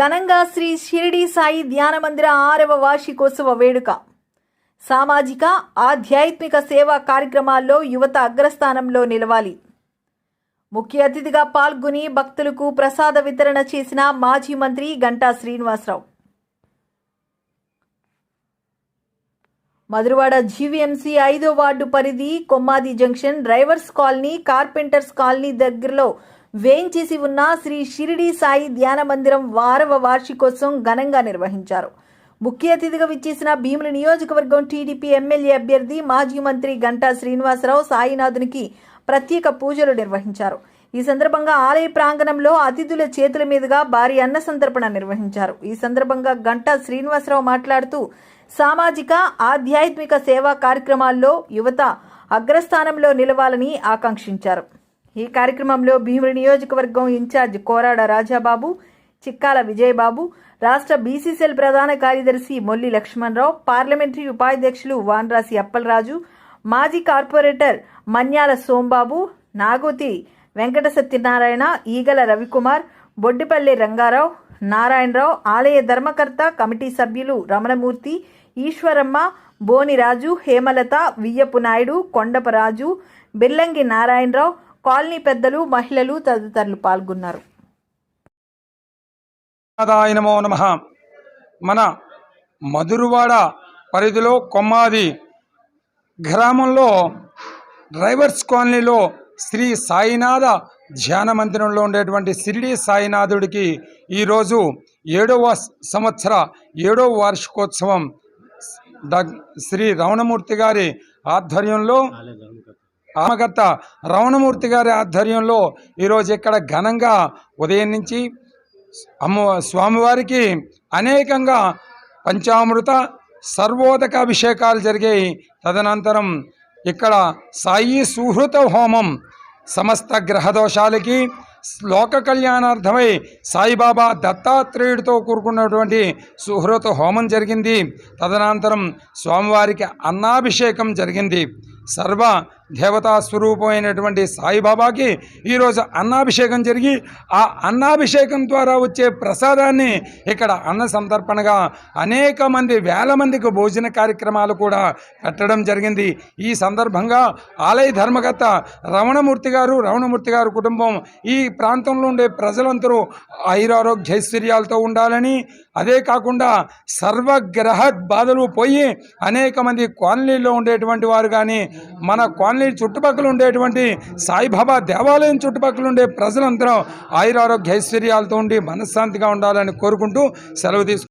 ఘనంగా శ్రీ షిరిడి సాయి ధ్యాన మందిర ఆరవ వార్షికోత్సవ వేడుక. సామాజిక ఆధ్యాత్మిక సేవా కార్యక్రమాల్లో యువత అగ్రస్థానంలో నిలవాలి. ముఖ్య అతిథిగా పాల్గొని భక్తులకు ప్రసాద వితరణ చేసిన మాజీ మంత్రి గంటా శ్రీనివాసరావు. మధురవాడ జీవీఎంసీ ఐదో వార్డు పరిధి Kommadi junction drivers colony carpenters colony దగ్గరలో వేంచేసి ఉన్న శ్రీ షిరిడి సాయి ధ్యాన మందిరం వారవ వార్షికోత్సవం ఘనంగా నిర్వహించారు. ముఖ్య అతిథిగా విచ్చేసిన భీముల నియోజకవర్గం టీడీపీ ఎమ్మెల్యే అభ్యర్థి మాజీ మంత్రి గంటా శ్రీనివాసరావు సాయినాథునికి ప్రత్యేక పూజలు నిర్వహించారు. ఈ సందర్భంగా ఆలయ ప్రాంగణంలో అతిథుల చేతుల మీదుగా భారీ అన్న సంతర్పణ నిర్వహించారు. ఈ సందర్భంగా గంటా శ్రీనివాసరావు మాట్లాడుతూ సామాజిక ఆధ్యాత్మిక సేవా కార్యక్రమాల్లో యువత అగ్రస్థానంలో నిలవాలని ఆకాంక్షించారు. ఈ కార్యక్రమంలో భీముడి నియోజకవర్గం ఇన్ఛార్జ్ కోరాడ రాజాబాబు చిక్కాల విజయబాబు రాష్ట్ర బీసీసీఎల్ ప్రధాన కార్యదర్శి మొల్లి లక్ష్మణరావు పార్లమెంటరీ ఉపాధ్యక్షులు వాన్రాసి అప్పలరాజు మాజీ కార్పొరేటర్ మన్యాల సోంబాబు నాగోతి వెంకట సత్యనారాయణ ఈగల రవికుమార్ బొడ్డిపల్లి రంగారావు నారాయణరావు ఆలయ ధర్మకర్త కమిటీ సభ్యులు రమణమూర్తి ఈశ్వరమ్మ బోనిరాజు హేమలత వియ్యపు నాయుడు కొండపరాజు బిల్లంగి నారాయణరావు కాలనీ పెద్దలు మహిళలు తదితరులు పాల్గొన్నారు. నమో నమ. మన మధురవాడ పరిధిలో కొమ్మాది గ్రామంలో డ్రైవర్స్ కాలనీలో శ్రీ సాయినాథ ధ్యాన మందిరంలో ఉండేటువంటి షిరిడి సాయినాథుడికి ఈరోజు ఏడవ సంవత్సర ఏడవ వార్షికోత్సవం శ్రీ రమణమూర్తి గారి ఆధ్వర్యంలో ఆమకర్త రమణమూర్తి గారి ఆధ్వర్యంలో ఈరోజు ఇక్కడ ఘనంగా ఉదయం నుంచి అమ్మ స్వామివారికి అనేకంగా పంచామృత సర్వోదక అభిషేకాలు జరిగాయి. తదనంతరం ఇక్కడ సాయి సుహృత హోమం సమస్త గ్రహ దోషాలకి లోక కళ్యాణార్థమై సాయిబాబా దత్తాత్రేయుడితో కూరుకున్నటువంటి సుహృత హోమం జరిగింది. తదనంతరం స్వామివారికి అన్నాభిషేకం జరిగింది. సర్వ దేవతా స్వరూపమైనటువంటి సాయిబాబాకి ఈరోజు అన్నాభిషేకం జరిగి ఆ అన్నాభిషేకం ద్వారా వచ్చే ప్రసాదాన్ని ఇక్కడ అన్న సంతర్పణగా అనేక మంది వేల మందికి భోజన కార్యక్రమాలు కూడా పెట్టడం జరిగింది. ఈ సందర్భంగా ఆలయ ధర్మకర్త రమణమూర్తి గారు రమణమూర్తి గారు కుటుంబం ఈ ప్రాంతంలో ఉండే ప్రజలందరూ ఐరారోగ్యైశ్వర్యాలతో ఉండాలని అదే కాకుండా సర్వగ్రహ బాధలు పోయి అనేక మంది కాలనీలో ఉండేటువంటి వారు కానీ మన కాలనీ చుట్టుపక్కల ఉండేటువంటి సాయిబాబా దేవాలయం చుట్టుపక్కల ఉండే ప్రజలందరూ ఆయురారోగ్య ఐశ్వర్యాలతో ఉండి మనశ్శాంతిగా ఉండాలని కోరుకుంటూ సెలవు తీసుకు